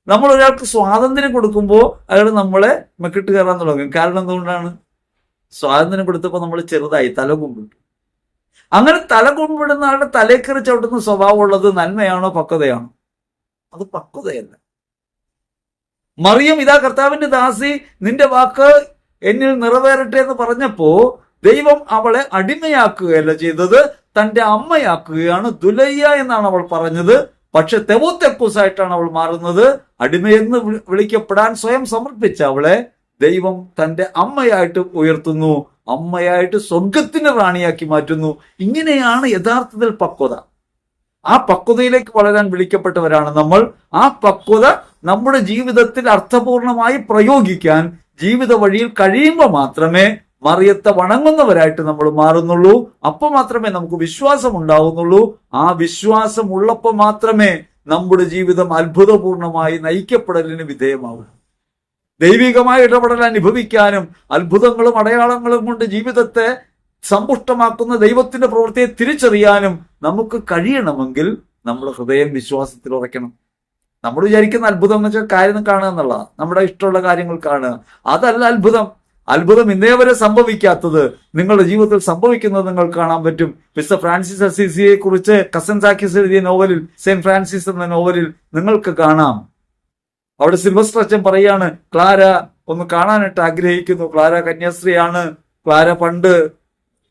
നമ്മൾ ഒരാൾക്ക് സ്വാതന്ത്ര്യം കൊടുക്കുമ്പോൾ അയാൾ നമ്മളെ മെക്കിട്ട് കയറാൻ തുടങ്ങും. കാരണം എന്തുകൊണ്ടാണ്? സ്വാതന്ത്ര്യം കൊടുത്തപ്പോൾ നമ്മൾ ചെറുതായി തല കുമ്പിട്ടു. അങ്ങനെ തല കുമ്പിടുന്ന ആളുടെ തലേക്കറി ചവിട്ടുന്ന സ്വഭാവമുള്ളത് നന്മയാണോ പക്വതയാണോ? അത് പക്വതയല്ല. മറിയം ഇതാ കർത്താവിന്റെ ദാസി നിന്റെ വാക്ക് എന്നിൽ നിറവേറട്ടെ എന്ന് പറഞ്ഞപ്പോ ദൈവം അവളെ അടിമയാക്കുകയല്ല ചെയ്തത് തന്റെ അമ്മയാക്കുകയാണ് ദുലയ്യ എന്നാണ് അവൾ പറഞ്ഞത്. പക്ഷെ തെവോത്തെക്കൂസായിട്ടാണ് അവൾ മാറുന്നത്. അടിമയെന്ന് വിളിക്കപ്പെടാൻ സ്വയം സമർപ്പിച്ച അവളെ ദൈവം തന്റെ അമ്മയായിട്ട് ഉയർത്തുന്നു അമ്മയായിട്ട് സ്വർഗത്തിന്റെ റാണിയാക്കി മാറ്റുന്നു. ഇങ്ങനെയാണ് യഥാർത്ഥത്തിൽ പക്വത. ആ പക്വതയിലേക്ക് വളരാൻ വിളിക്കപ്പെട്ടവരാണ് നമ്മൾ. ആ പക്വത നമ്മുടെ ജീവിതത്തിൽ അർത്ഥപൂർണമായി പ്രയോഗിക്കാൻ ജീവിത വഴിയിൽ കഴിയുമ്പോൾ മാത്രമേ മറിയത്തെ വണങ്ങുന്നവരായിട്ട് നമ്മൾ മാറുന്നുള്ളൂ. അപ്പോൾ മാത്രമേ നമുക്ക് വിശ്വാസം ഉണ്ടാവുന്നുള്ളൂ ആ വിശ്വാസം ഉള്ളപ്പോൾ മാത്രമേ നമ്മുടെ ജീവിതം അത്ഭുതപൂർണമായി നയിക്കപ്പെടലിന് വിധേയമാവൂ ദൈവികമായ ഇടപെടൽ അനുഭവിക്കാനും അത്ഭുതങ്ങളും അടയാളങ്ങളും കൊണ്ട് ജീവിതത്തെ സമ്പുഷ്ടമാക്കുന്ന ദൈവത്തിന്റെ പ്രവൃത്തിയെ തിരിച്ചറിയാനും നമുക്ക് കഴിയണമെങ്കിൽ നമ്മുടെ ഹൃദയം വിശ്വാസത്തിൽ ഉറയ്ക്കണം. നമ്മൾ വിചാരിക്കുന്ന അത്ഭുതം എന്ന് വെച്ചാൽ കാര്യം കാണുക എന്നുള്ളതാണ്. നമ്മുടെ ഇഷ്ടമുള്ള കാര്യങ്ങൾ കാണുക. അതല്ല അത്ഭുതം. അത്ഭുതം ഇന്നേ വരെ സംഭവിക്കാത്തത് നിങ്ങളുടെ ജീവിതത്തിൽ സംഭവിക്കുന്നത് നിങ്ങൾ കാണാൻ പറ്റും. മിസ്റ്റർ ഫ്രാൻസിസ് അസീസിയെ കുറിച്ച് കസൻ സാക്കിസ് എഴുതിയ നോവലിൽ സെന്റ് ഫ്രാൻസിസ് എന്ന നോവലിൽ നിങ്ങൾക്ക് കാണാം. അവിടെ സിൽവസ്റ്റർ അച്ഛൻ പറയാണ് ക്ലാര ഒന്ന് കാണാനായിട്ട് ആഗ്രഹിക്കുന്നു. ക്ലാര കന്യാസ്ത്രീയാണ്. ക്ലാര പണ്ട്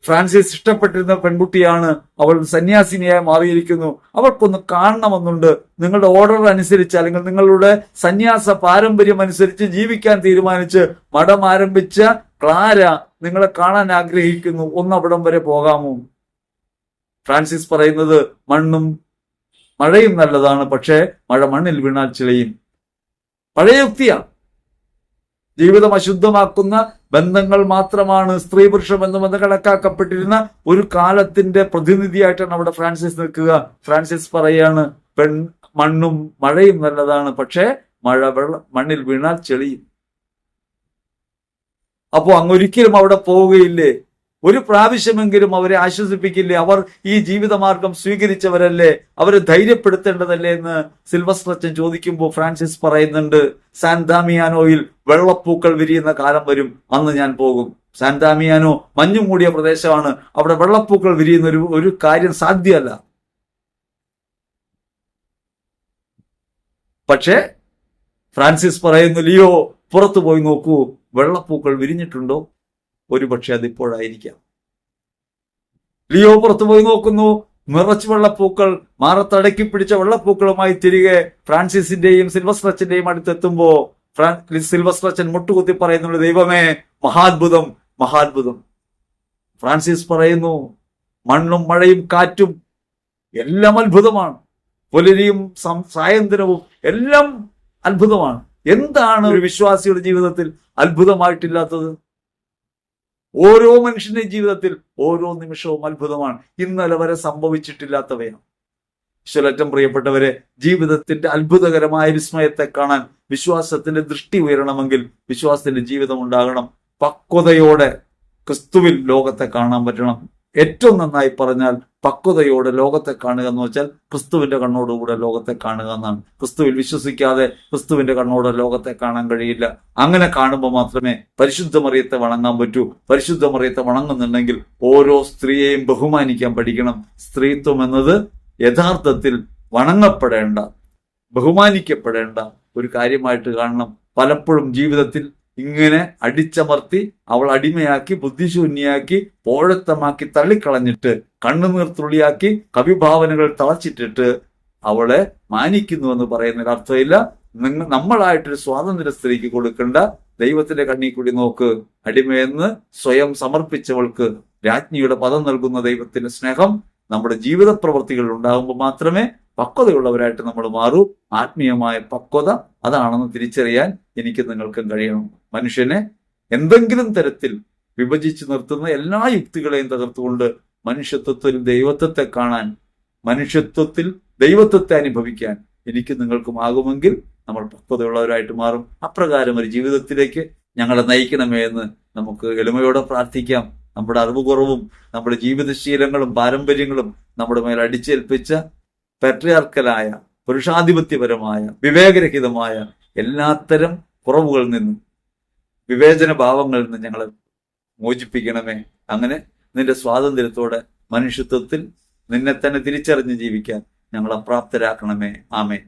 ഫ്രാൻസിസ് ഇഷ്ടപ്പെട്ടിരുന്ന പെൺകുട്ടിയാണ്. അവൾ സന്യാസിനിയായി മാറിയിരിക്കുന്നു. അവൾക്കൊന്ന് കാണണമെന്നുണ്ട്. നിങ്ങളുടെ ഓർഡർ അനുസരിച്ച് അല്ലെങ്കിൽ നിങ്ങളുടെ സന്യാസ പാരമ്പര്യം അനുസരിച്ച് ജീവിക്കാൻ തീരുമാനിച്ച് മഠം ആരംഭിച്ച ക്ലാര നിങ്ങളെ കാണാൻ ആഗ്രഹിക്കുന്നു. ഒന്ന് അവിടം വരെ പോകാമോ? ഫ്രാൻസിസ് പറയുന്നത് മണ്ണും മഴയും നല്ലതാണ് പക്ഷേ മഴ മണ്ണിൽ വീണാൽ ചിളയും പഴയ യുക്തിയാണ് ജീവിതം അശുദ്ധമാക്കുന്ന ബന്ധങ്ങൾ മാത്രമാണ് സ്ത്രീ പുരുഷ ബന്ധമെന്ന് കണക്കാക്കപ്പെട്ടിരുന്ന ഒരു കാലത്തിന്റെ പ്രതിനിധിയായിട്ടാണ് അവിടെ ഫ്രാൻസിസ് നിൽക്കുക. ഫ്രാൻസിസ് പറയാണ് പെൺ മണ്ണും മഴയും നല്ലതാണ് പക്ഷേ മഴ വെള്ള മണ്ണിൽ വീണാൽ ചെളിയും. അപ്പോ അങ്ങൊരിക്കലും അവിടെ പോവുകയില്ലേ? ഒരു പ്രാവശ്യമെങ്കിലും അവരെ ആശ്വസിപ്പിക്കില്ലേ? അവർ ഈ ജീവിതമാർഗം സ്വീകരിച്ചവരല്ലേ? അവരെ ധൈര്യപ്പെടുത്തേണ്ടതല്ലേ എന്ന് സിൽവസ്ട്രച്ചൻ ചോദിക്കുമ്പോൾ ഫ്രാൻസിസ് പറയുന്നുണ്ട് സാൻതാമിയാനോയിൽ വെള്ളപ്പൂക്കൾ വിരിയുന്ന കാലം വരും അന്ന് ഞാൻ പോകും. സാൻതാമിയാനോ മഞ്ഞു മൂടിയ പ്രദേശമാണ്. അവിടെ വെള്ളപ്പൂക്കൾ വിരിയുന്ന ഒരു ഒരു കാര്യം സാധ്യമല്ല. പക്ഷേ ഫ്രാൻസിസ് പറയുന്നു ലിയോ പുറത്തു പോയി നോക്കൂ. വെള്ളപ്പൂക്കൾ വിരിഞ്ഞിട്ടുണ്ടോ? ഒരുപക്ഷെ അതിപ്പോഴായിരിക്കാം. ലിയോ പുറത്തുപോയി നോക്കുന്നു. നിറച്ച് വെള്ളപ്പൂക്കൾ മാറത്തടക്കി പിടിച്ച വെള്ളപ്പൂക്കളുമായി തിരികെ ഫ്രാൻസിസിന്റെയും സിൽവസ്ട്രച്ചന്റെയും അടുത്തെത്തുമ്പോ സിൽവർ സിൽവസ്ട്രച്ചൻ മുട്ടുകുത്തി പറയുന്നുണ്ട് ദൈവമേ മഹാത്ഭുതം മഹാത്ഭുതം. ഫ്രാൻസിസ് പറയുന്നു മണ്ണും മഴയും കാറ്റും എല്ലാം അത്ഭുതമാണ്. പുലരിയും സായന്തനവും എല്ലാം അത്ഭുതമാണ്. എന്താണ് ഒരു വിശ്വാസിയുടെ ജീവിതത്തിൽ അത്ഭുതമായിട്ടില്ലാത്തത്? ഓരോ മനുഷ്യന്റെ ജീവിതത്തിൽ ഓരോ നിമിഷവും അത്ഭുതമാണ്. ഇന്നലെ വരെ സംഭവിച്ചിട്ടില്ലാത്തവയാണ്. ഈശ്വരറ്റം പ്രിയപ്പെട്ടവരെ ജീവിതത്തിന്റെ അത്ഭുതകരമായ വിസ്മയത്തെ കാണാൻ വിശ്വാസത്തിന്റെ ദൃഷ്ടി ഉയരണമെങ്കിൽ വിശ്വാസത്തിന്റെ ജീവിതം ഉണ്ടാകണം. പക്വതയോടെ ക്രിസ്തുവിൽ ലോകത്തെ കാണാൻ പറ്റണം. ഏറ്റവും നന്നായി പറഞ്ഞാൽ പക്വതയോടെ ലോകത്തെ കാണുക എന്ന് വെച്ചാൽ ക്രിസ്തുവിന്റെ കണ്ണോടുകൂടെ ലോകത്തെ കാണുക എന്നാണ്. ക്രിസ്തുവിൽ വിശ്വസിക്കാതെ ക്രിസ്തുവിന്റെ കണ്ണോടെ ലോകത്തെ കാണാൻ കഴിയില്ല. അങ്ങനെ കാണുമ്പോൾ മാത്രമേ പരിശുദ്ധ മറിയത്തെ വണങ്ങാൻ പറ്റൂ. പരിശുദ്ധ മറിയത്തെ വണങ്ങുന്നുണ്ടെങ്കിൽ ഓരോ സ്ത്രീയെയും ബഹുമാനിക്കാൻ പഠിക്കണം. സ്ത്രീത്വം എന്നത് യഥാർത്ഥത്തിൽ വണങ്ങപ്പെടേണ്ട ബഹുമാനിക്കപ്പെടേണ്ട ഒരു കാര്യമായിട്ട് കാണണം. പലപ്പോഴും ജീവിതത്തിൽ ഇങ്ങനെ അടിച്ചമർത്തി അവൾ അടിമയാക്കി ബുദ്ധിശൂന്യാക്കി പോഴത്തമാക്കി തള്ളിക്കളഞ്ഞിട്ട് കണ്ണുനീർ തുള്ളിയാക്കി കവിഭാവനകൾ തളച്ചിട്ടിട്ട് അവളെ മാനിക്കുന്നു എന്ന് പറയുന്നതിൽ അർത്ഥമില്ല. നിങ്ങൾ നമ്മളായിട്ടൊരു സ്വാതന്ത്ര്യ സ്ത്രീക്ക് കൊടുക്കേണ്ട ദൈവത്തിന്റെ കണ്ണി കൂടി നോക്ക്. അടിമയെന്ന് സ്വയം സമർപ്പിച്ചവൾക്ക് രാജ്ഞിയുടെ പദം നൽകുന്ന ദൈവത്തിന്റെ സ്നേഹം നമ്മുടെ ജീവിത പ്രവൃത്തികളിൽ ഉണ്ടാകുമ്പോൾ മാത്രമേ പക്വതയുള്ളവരായിട്ട് നമ്മൾ മാറൂ. ആത്മീയമായ പക്വത അതാണെന്ന് തിരിച്ചറിയാൻ എനിക്ക് നിങ്ങൾക്കും കഴിയണം. മനുഷ്യനെ എന്തെങ്കിലും തരത്തിൽ വിഭജിച്ച് നിർത്തുന്ന എല്ലാ യുക്തികളെയും തകർത്തുകൊണ്ട് മനുഷ്യത്വത്തിൽ ദൈവത്വത്തെ കാണാൻ മനുഷ്യത്വത്തിൽ ദൈവത്വത്തെ അനുഭവിക്കാൻ എനിക്ക് നിങ്ങൾക്കും ആകുമെങ്കിൽ നമ്മൾ പക്വതയുള്ളവരായിട്ട് മാറും. അപ്രകാരം ഒരു ജീവിതത്തിലേക്ക് ഞങ്ങളെ നയിക്കണമേ എന്ന് നമുക്ക് എളിമയോടെ പ്രാർത്ഥിക്കാം. നമ്മുടെ അറിവ് കുറവും നമ്മുടെ ജീവിതശീലങ്ങളും പാരമ്പര്യങ്ങളും നമ്മുടെ മേൽ അടിച്ചേൽപ്പിച്ച പെട്രിയാർക്കലായ പുരുഷാധിപത്യപരമായ വിവേകരഹിതമായ എല്ലാത്തരം കുറവുകളിൽ നിന്നും വിവേചന ഭാവങ്ങളിൽ നിന്ന് ഞങ്ങളെ മോചിപ്പിക്കണമേ. അങ്ങനെ നിന്റെ സ്വാതന്ത്ര്യത്തോടെ മനുഷ്യത്വത്തിൽ നിന്നെ തന്നെ തിരിച്ചറിഞ്ഞ് ജീവിക്കാൻ ഞങ്ങളെ അപ്രാപ്തരാക്കണമേ. ആമേ